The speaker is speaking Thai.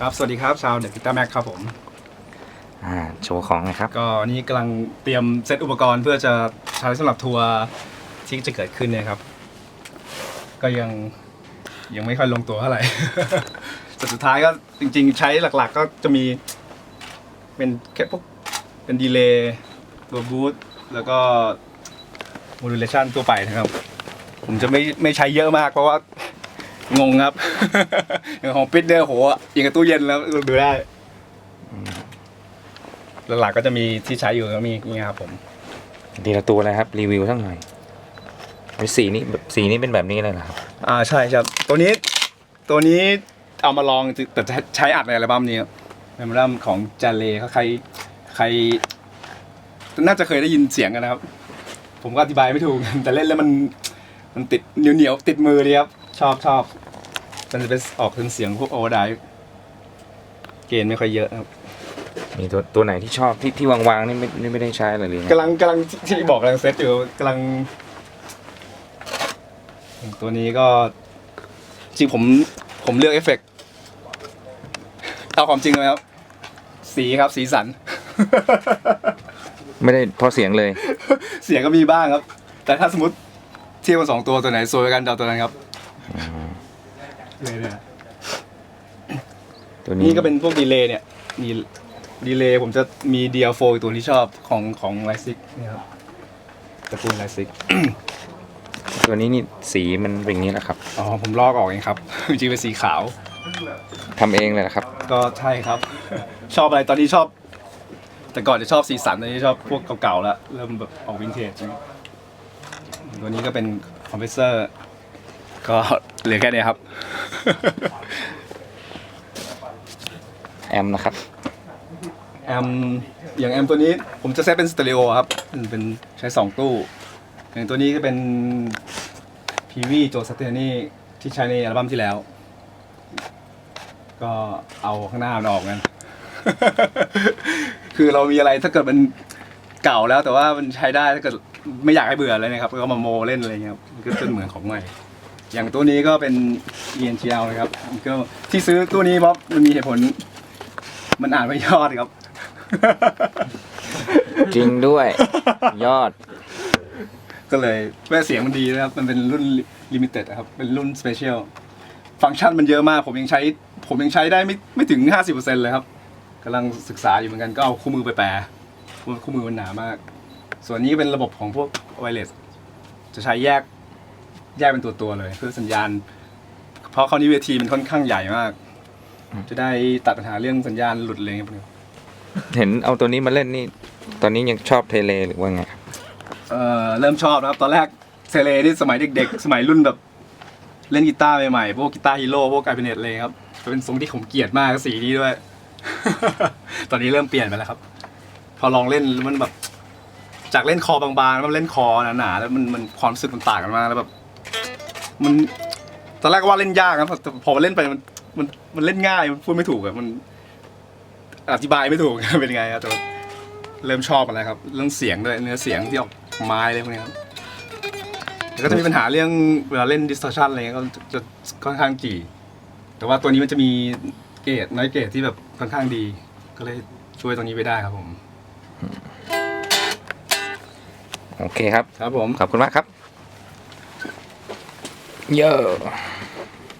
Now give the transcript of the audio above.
ครับ สวัสดีครับชาวเด็กกีตาร์แม็กครับผม อ่า โชว์ของหนะครับ ก็นี่กำลังเตรียมเซตอุปกรณ์เพื่อจะใช้สำหรับทัวร์ที่จะเกิดขึ้นเนี่ยครับ ก็ยังยังไม่ค่อยลงตัวเท่าไหร่ แต่สุดท้ายก็จริง ๆ ใช้หลักๆ ก็จะมี เป็นแค่พวกเป็นดีเลย์ตัวบูทแล้วก็โมดูเลชันตัวไปนะครับ ผมจะไม่ไม่ใช้เยอะมากเพราะว่า งงครับ อย่างของปิดเนี่ยโหอย่างกับตู้เย็นแล้วดูได้หลักๆก็จะมีที่ใช้อยู่ก็มีนี่ครับผมทีละตัวเลยครับ รีวิวสักหน่อยไอ้สีนี้แบบสีนี้เป็นแบบนี้เลยนะครับ อ่าใช่ครับตัวนี้ ตัวนี้เอามาลองแต่จะใช้อัดในอัลบั้มนี้ครับในอัลบั้มของจาเลเขาใครใคร น่าจะเคยได้ยินเสียงกันนะครับ ผมก็อธิบายไม่ถูกแต่เล่นแล้วมันมันติดเหนียวเหนียวๆติดมือดีครับ ชอบชอบมันจะเป็นออกเป็นเสียงพวกโอเวอร์ไดเกณฑ์ไม่ค่อยเยอะครับ มีตัวตัวไหนที่ชอบที่ที่วางๆนี่ไม่นี่ไม่ได้ใช้เลยหรือไงกำลังกำลังที่บอกกำลังเซตอยู่กำลัง ตัวนี้ก็ จริงผมผมเลือกเอฟเฟกต์เอาความจริงเลยครับ สีครับสีสัน ไม่ได้เพราะเสียงเลย เสียงก็มีบ้างครับ แต่ถ้าสมมติเทียบกันสองตัวตัวไหนสวยกว่ากันเดาตัวนั้นครับ เลยเนี่ยตัวนี้นี่ก็เป็นพวกดีเลย์เนี่ยมีดีเลย์ผมจะมี DL4 อีกตัวที่ชอบของของไลซิกนี่ครับตระกูลไลซิกตัวนี้นี่สีมันเป็นอย่างนี้แหละครับอ๋อผมลอกออกเองครับ จริงๆเป็นสีขาว ทำเองเลยนะครับก็ใช่ครับ ชอบอะไรตอนนี้ชอบ แต่ก่อนจะชอบสีสันตอนนี้ชอบพวกเก่าๆแล้วเริ่มแบบออกวินเทจตัวนี้ก็เป็นคอมเพรสเซอร์ ก็ เหลือแค่นี้ครับ แอมนะครับ แอมอย่างแอมตัวนี้ผมจะเซตเป็นสเตอริโอครับเป็นเป็นใช้สองตู้ อย่างตัวนี้ก็เป็นพีวีโจสเตอร์นี่ที่ใช้ในอัลบั้มที่แล้ว ก็เอาข้างหน้ามันออกกัน คือเรามีอะไรถ้าเกิดมันเก่าแล้วแต่ว่ามันใช้ได้ถ้าเกิดไม่อยากให้เบื่อเลยนะครับก็มาโมเล่นอะไรเงี้ยครับมันก็จะเหมือนของใหม่ อย่างตัวนี้ก็เป็น ENGL นะครับมันก็ที่ซื้อตัวนี้เพราะมันมีเหตุผล มันอ่านไม่ยอดครับ จริงด้วย ยอด ก็เลยแม่เสียงมันดีนะครับ มันเป็นรุ่นลิมิเต็ดครับ เป็นรุ่นสเปเชียลฟังก์ชันมันเยอะมาก ผมยังใช้ ผมยังใช้ได้ไม่ไม่ถึง 50%เลยครับกำลังศึกษาอยู่เหมือนกันก็เอาคู่มือไปแปลเพราะว่าคู่มือมันหนามาก ส่วนนี้เป็นระบบของพวกไวเลสจะใช้แยก แยกเป็นตัวตัวๆเลย เพื่อสัญญาณ เพราะคราวนี้เวทีมันค่อนข้างใหญ่มาก จะได้ตัดปัญหาเรื่องสัญญาณหลุดอะไรเงี้ยพวกนี้เห็นเอาตัวนี้มาเล่นนี่ ตอนนี้ยังชอบเทเลหรือว่าไงครับเอ่อเริ่มชอบนะครับ ตอนแรกเซเลนี่สมัยเด็กๆ สมัยรุ่นแบบ เล่นกีตาร์ใหม่ๆ พวกกีตาร์ฮีโร่พวกไกเปเนตเลยครับเป็นทรงที่ผมเกลียดมากสีนี้ด้วย ตอนนี้เริ่มเปลี่ยนไปแล้วครับ พอลองเล่นแล้วมันแบบ จากเล่นคอบางๆแล้วมันเล่นคอหนาๆแล้วมันมันความรู้สึกมันต่างกันมากแล้วแบบ มันตอนแรกก็ว่าเล่นยากนะแต่พอมันเล่นไปมันมันมันเล่นง่ายมันพูดไม่ถูกอะมัน อธิบายไม่ถูก เป็นยังไงครับแต่ว่าเริ่มชอบอะไรครับ เรื่องเสียงด้วยเนื้อเสียงที่ออกไม้อะไรพวกนี้ครับแต่ก็จะมีปัญหาเรื่องเวลาเล่น distortion อะไรเงี้ยก็จะจะค่อนข้างจีแต่ว่าตัวนี้มันจะมีเกรดน้อยเกรดที่แบบค่อนข้างดี ก็เลยช่วยตรงนี้ไปได้ครับผม โอเคครับ ครับผม ขอบคุณมากครับ เยอะ